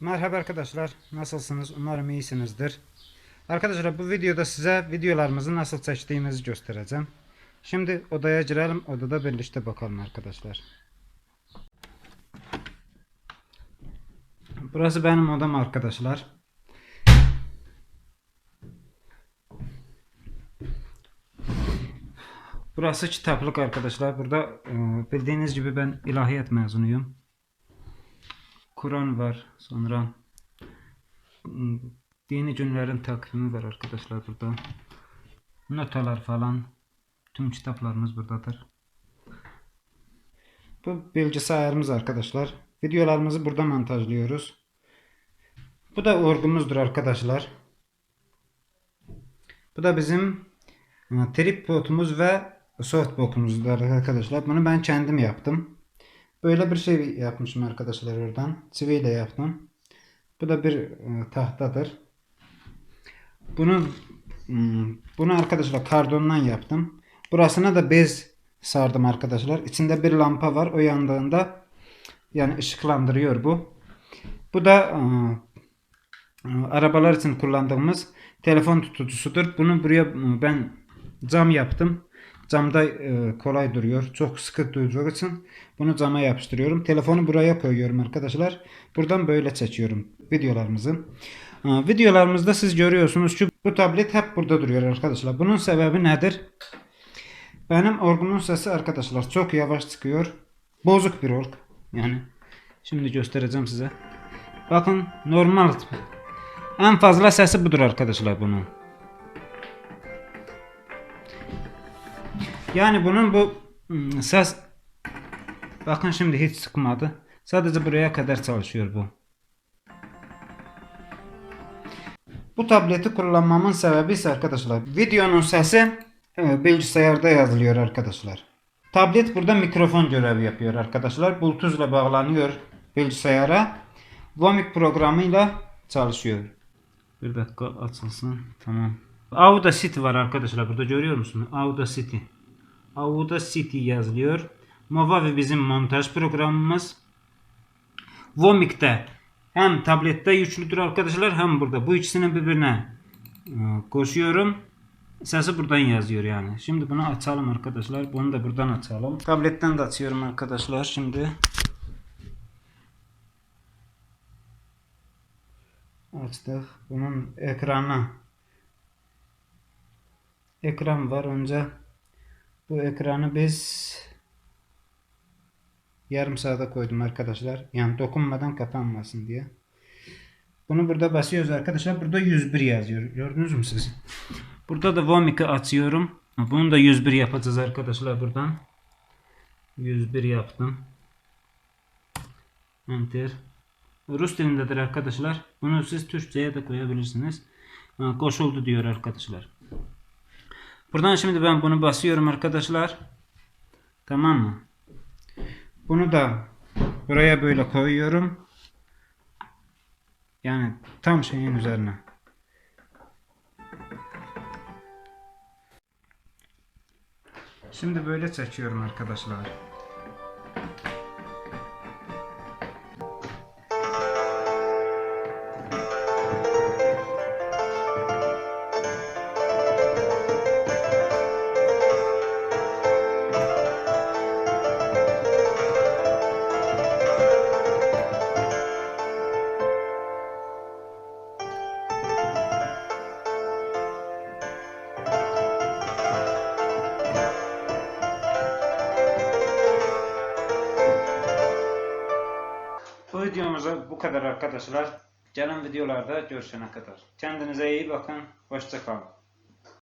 Merhaba arkadaşlar. Nasılsınız? Umarım iyisinizdir. Arkadaşlar bu videoda size videolarımızı nasıl seçtiğimizi göstereceğim. Şimdi odaya girelim. Odada birlikte bakalım arkadaşlar. Burası benim odam arkadaşlar. Burası kitaplık arkadaşlar. Burada e, bildiğiniz gibi ben ilahiyat mezunuyum. Kur'an var. Sonra mm, dini günlerin takvimi var arkadaşlar burada. Notalar falan. Tüm kitaplarımız buradadır. Bu bilgisayarımız arkadaşlar. Videolarımızı burada montajlıyoruz. Bu da orgumuzdur arkadaşlar. Bu da bizim e, tripodumuz ve softbox'umuzdur arkadaşlar. Bunu ben kendim yaptım. Böyle bir şey yapmışım arkadaşlar oradan. Çiviyle yaptım. Bu da bir e, tahtadır. Bunu hmm, bunu arkadaşlar kardondan yaptım. Burasına da bez sardım arkadaşlar. İçinde bir lampa var. O yandığında yani ışıklandırıyor bu. Bu da e, arabalar için kullandığımız telefon tutucusudur. Bunu buraya e, ben cam yaptım. Camda e, kolay duruyor. Çok sıkı duracağı için bunu cama yapıştırıyorum. Telefonu buraya koyuyorum arkadaşlar. Buradan böyle çekiyorum videolarımızı. E, videolarımızda siz görüyorsunuz ki bu tablet hep burada duruyor arkadaşlar. Bunun sebebi nedir? Benim orgumun sesi arkadaşlar çok yavaş çıkıyor. Bozuk bir org. Yani şimdi göstereceğim size. Bakın normal. En fazla sesi budur arkadaşlar bunun. Yani bunun bu hmm, ses bakın şimdi hiç sıkmadı. Sadece buraya kadar çalışıyor bu. Bu tableti kullanmamın sebebi ise arkadaşlar videonun sesi e, bilgisayarda yazılıyor arkadaşlar. Tablet burada mikrofon görevi yapıyor arkadaşlar. Bluetooth'la bağlanıyor bilgisayara. Vomik programıyla çalışıyor. Bir dakika açılsın. Tamam. Audacity var arkadaşlar. Burada görüyor musunuz? Audacity. Audacity yazılıyor. Movavi bizim montaj programımız. Vomik'te hem tablette yüklüdür arkadaşlar hem burada. Bu ikisini birbirine e, koşuyorum. Sesi buradan yazıyor yani. Şimdi bunu açalım arkadaşlar. Bunu da buradan açalım. Tabletten de açıyorum arkadaşlar şimdi. Açtık. Bunun ekranı. Ekran var. Önce bu ekranı biz yarım saate koydum arkadaşlar. Yani dokunmadan kapanmasın diye. Bunu burada basıyoruz arkadaşlar. Burada 101 yazıyor. Gördünüz mü siz? Burada da Vomic'i açıyorum. Bunu da 101 yapacağız arkadaşlar buradan. 101 yaptım. Enter. Rus dilindedir arkadaşlar. Bunu siz Türkçe'ye de koyabilirsiniz. Koşuldu diyor arkadaşlar. Buradan şimdi ben bunu basıyorum arkadaşlar. Tamam mı? Bunu da buraya böyle koyuyorum. Yani tam şeyin üzerine. Şimdi böyle çekiyorum arkadaşlar. Bu videomuzda bu kadar arkadaşlar. Gelen videolarda görüşene kadar. Kendinize iyi bakın. Hoşça kalın.